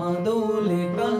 বাদলে কাল